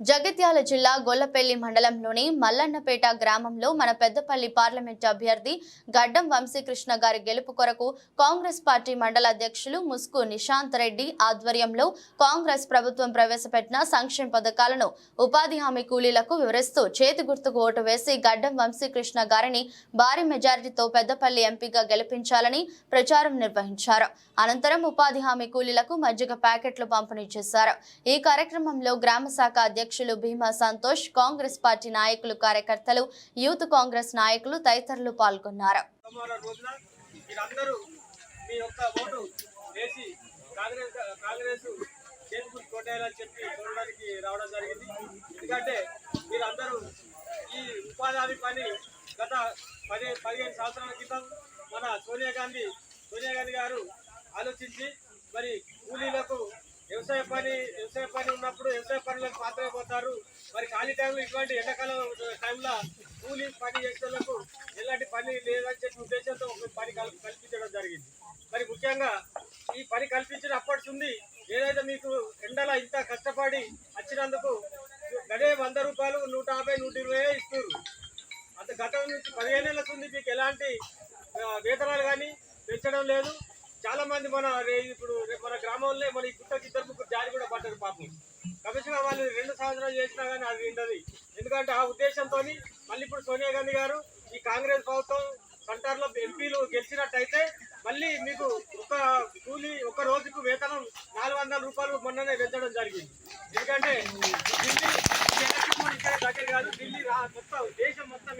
జగిత్యాల జిల్లా గొల్లపల్లి మండలంలోని మల్లన్నపేట గ్రామంలో మన పెద్దపల్లి పార్లమెంట్ అభ్యర్థి గడ్డం వంశీకృష్ణ గారి గెలుపు కొరకు కాంగ్రెస్ పార్టీ మండల అధ్యక్షులు ముస్కు నిశాంత్ రెడ్డి ఆధ్వర్యంలో కాంగ్రెస్ ప్రభుత్వం ప్రవేశపెట్టిన సంక్షేమ పథకాలను ఉపాధి హామీ కూలీలకు వివరిస్తూ చేతి గుర్తుకు ఓటు వేసి గడ్డం వంశీకృష్ణ గారిని భారీ మెజారిటీతో పెద్దపల్లి ఎంపీగా గెలిపించాలని ప్రచారం నిర్వహించారు. అనంతరం ఉపాధి హామీ కూలీలకు మజ్జిగ ప్యాకెట్లు పంపిణీ చేశారు. ఈ కార్యక్రమంలో గ్రామ శాఖ అధ్యక్షులు భీమా సంతోష్ కాంగ్రెస్ పార్టీ నాయకులు కార్యకర్తలు యూత్ కాంగ్రెస్ నాయకులు తదితరులు పాల్గొన్నారు. సోమవారం రోజున మీరందరూ మీ చెప్పి చూడడానికి రావడం జరిగింది. ఎందుకంటే మీరందరూ ఈ ఉపాధి పని గత పది పదిహేను సంవత్సరాల క్రితం మన సోనియా గాంధీ సోనియా గాంధీ గారు ఆలోచించి మరి కూలీలకు వ్యవసాయ పని వ్యవసాయ పని ఉన్నప్పుడు వ్యవసాయ పనులకు మాత్రమే పోతారు. మరి ఖాళీ టైంలో ఇటువంటి ఎండాకాలం టైంలో కూలి పని చేసేందుకు ఎలాంటి పని లేదని చెప్పి ఉద్దేశంతో ఒక పని కల్పించడం జరిగింది. మరి ముఖ్యంగా ఈ పని కల్పించిన అప్పటి నుండి ఏదైతే మీకు ఎండల ఇంత కష్టపడి వచ్చినందుకు గదే వంద రూపాయలు నూట యాభై నూట ఇరవై ఇస్తున్నారు అంత గతం నుంచి పదిహేను ఏళ్ళ ఉంది మీకు ఎలాంటి వేతనాలు కానీ పెంచడం లేదు. చాలామంది మన రే- ఇప్పుడు రే- మన గ్రామంలో గుట్టకి ఇద్దరు ముగ్గురు జారి కూడా పడ్డారు పాపం. కమిషన్ వాళ్ళు రెండు సంవత్సరాలు చేసినా కానీ అది ఉండదు ఎందుకంటే ఆ ఉద్దేశంతో మళ్ళీ ఇప్పుడు సోనియా గాంధీ గారు ఈ కాంగ్రెస్ ప్రభుత్వం సెంటర్లో ఎంపీలు గెలిచినట్టయితే మళ్ళీ మీకు ఒక కూలి ఒక రోజుకు వేతనం నాలుగు వందల రూపాయలు మొన్ననే పెంచడం జరిగింది. ఎందుకంటే ఢిల్లీ ఇక్కడ దగ్గర కాదు ఢిల్లీ మొత్తం దేశం మొత్తం